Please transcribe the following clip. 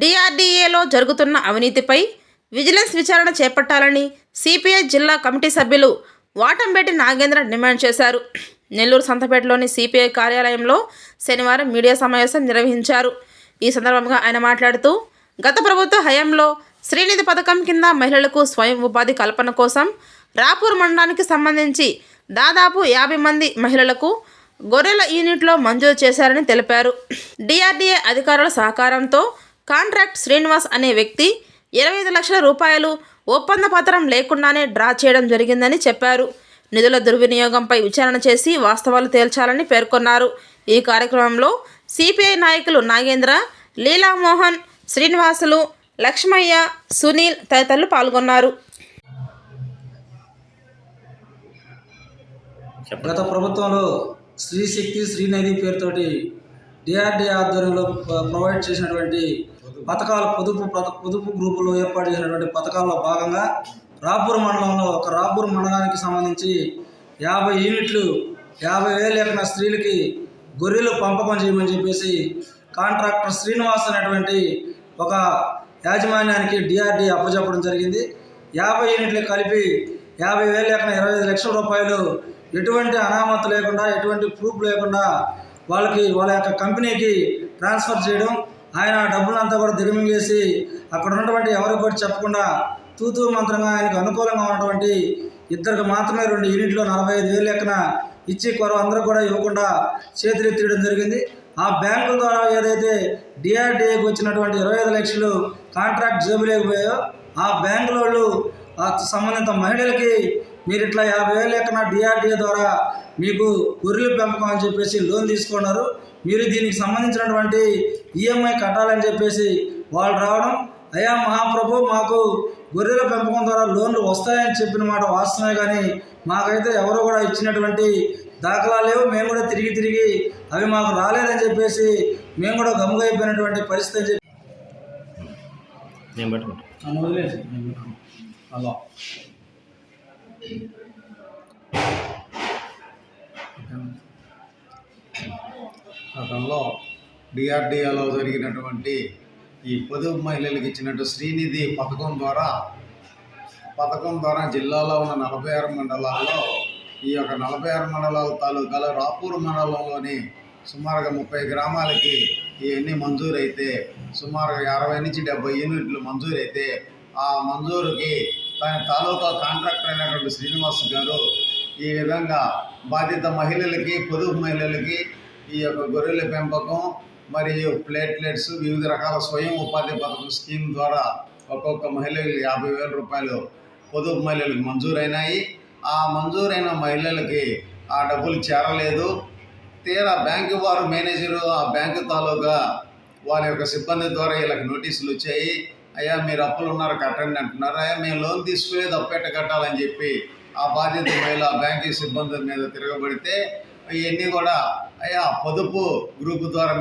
డిఆర్డీఏలో జరుగుతున్న అవినీతిపై విజిలెన్స్ విచారణ చేపట్టాలని సిపిఐ జిల్లా కమిటీ సభ్యులు వాటంబేటి నాగేంద్ర డిమాండ్ చేశారు. నెల్లూరు సంతపేటలోని సిపిఐ కార్యాలయంలో శనివారం మీడియా సమావేశం నిర్వహించారు. ఈ సందర్భంగా ఆయన మాట్లాడుతూ గత ప్రభుత్వ హయాంలో శ్రీనిధి పథకం కింద మహిళలకు స్వయం ఉపాధి కల్పన కోసం రాపూర్ మండలానికి సంబంధించి దాదాపు యాభై మంది మహిళలకు గొర్రెల యూనిట్లో మంజూరు చేశారని తెలిపారు. డిఆర్డీఏ అధికారుల సహకారంతో కాంట్రాక్ట్ శ్రీనివాస్ అనే వ్యక్తి ఇరవై ఐదు లక్షల రూపాయలు ఒప్పంద పత్రం లేకుండానే డ్రా చేయడం జరిగిందని చెప్పారు. నిధుల దుర్వినియోగంపై విచారణ చేసి వాస్తవాలు తేల్చాలని పేర్కొన్నారు. ఈ కార్యక్రమంలో సిపిఐ నాయకులు నాగేంద్ర లీలామోహన్ శ్రీనివాసులు లక్ష్మయ్య సునీల్ తదితరులు పాల్గొన్నారు. గత ప్రభుత్వంలో స్త్రీ శక్తి శ్రీనిధి పేరుతోటి డిఆర్డీ ఆధ్వర్యంలో ప్రొవైడ్ చేసినటువంటి పథకాలు పొదుపు పొదుపు గ్రూపులు ఏర్పాటు చేసినటువంటి పథకాల్లో భాగంగా రాపూర్ మండలంలో ఒక రాపూర్ మండలానికి సంబంధించి యాభై యూనిట్లు యాభై వేలు ఎక్కడ స్త్రీలకి గొర్రెలు పంపకం చేయమని చెప్పేసి కాంట్రాక్టర్ శ్రీనివాస్ అనేటువంటి ఒక యాజమాన్యానికి డిఆర్డీ అప్పచెప్పడం జరిగింది. యాభై యూనిట్లు కలిపి యాభై వేలు ఎక్కడ ఇరవై ఐదు లక్షల రూపాయలు ఎటువంటి అనామత లేకుండా ఎటువంటి ప్రూఫ్ లేకుండా వాళ్ళకి వాళ్ళ యొక్క కంపెనీకి ట్రాన్స్ఫర్ చేయడం ఆయన డబ్బులు డబ్బులంతా కూడా దిగమింగేసి అక్కడ ఉన్నటువంటి ఎవరికి కూడా చెప్పకుండా తూతూ మంత్రంగా ఆయనకు అనుకూలంగా ఉన్నటువంటి ఇద్దరికి మాత్రమే రెండు యూనిట్లు నలభై ఐదు వేలు లెక్కన ఇచ్చి కొరవ అందరూ కూడా ఇవ్వకుండా చేతులు ఎత్తియడం జరిగింది. ఆ బ్యాంకుల ద్వారా ఏదైతే డిఆర్డిఏకి వచ్చినటువంటి ఇరవై ఐదు లక్షలు కాంట్రాక్ట్ జేబులోకి ఆ బ్యాంకుల వాళ్ళు ఆ సంబంధిత మహిళలకి మీరు ఇట్లా యాభై వేలు ఎక్కన డిఆర్డిఏ ద్వారా మీకు గొర్రెల పెంపకం అని చెప్పేసి లోన్ తీసుకున్నారు. మీరు దీనికి సంబంధించినటువంటి ఈఎంఐ కట్టాలని చెప్పేసి వాళ్ళు రావడం అయ్యా మహాప్రభు మాకు గొర్రెల పెంపకం ద్వారా లోన్లు వస్తాయని చెప్పిన మాట వాస్తవమే కానీ మాకైతే ఎవరు కూడా ఇచ్చినటువంటి దాఖలా లేవు. మేము కూడా తిరిగి తిరిగి అవి మాకు రాలేదని చెప్పేసి మేము కూడా గమ్ముగైపోయినటువంటి పరిస్థితి అని చెప్పి నేను వదిలేసి హలో గతంలో డిఆర్డిఏలో జరిగినటువంటి ఈ పొదుపు మహిళలకు ఇచ్చినట్టు శ్రీనిధి పథకం ద్వారా పథకం ద్వారా జిల్లాలో ఉన్న నలభై ఆరు మండలాల్లో ఈ యొక్క నలభై ఆరు మండలాల తాలూకాలో రాపూర్ మండలంలోని సుమారుగా ముప్పై గ్రామాలకి ఇవన్నీ మంజూరైతే సుమారుగా అరవై నుంచి డెబ్బై యూనిట్లు మంజూరైతే ఆ మంజూరుకి దాని తాలూకా కాంట్రాక్టర్ అయినటువంటి శ్రీనివాస్ గారు ఈ విధంగా బాధిత మహిళలకి పొదుపు మహిళలకి ఈ యొక్క గొర్రెల పెంపకం మరియు ప్లేట్లెట్స్ వివిధ రకాల స్వయం ఉపాధి పథకం స్కీమ్ ద్వారా ఒక్కొక్క మహిళలు యాభై వేల రూపాయలు పొదుపు మహిళలకు మంజూరైనాయి. ఆ మంజూరైన మహిళలకి ఆ డబ్బులు చేరలేదు. తీరా బ్యాంకు వారు మేనేజరు ఆ బ్యాంకు తాలూకా వారి యొక్క సిబ్బంది ద్వారా వీళ్ళకి నోటీసులు వచ్చాయి. అయ్యా మీరు అప్పులు ఉన్నారు కట్టండి అంటున్నారు. అయ్యా మేము లోన్ తీసుకునేది అప్పెట్ట కట్టాలని చెప్పి ఆ బాధ్యత మహిళ బ్యాంకింగ్ సిబ్బంది మీద తిరగబడితే ఇవన్నీ కూడా అయ్యా పొదుపు గ్రూప్ ద్వారా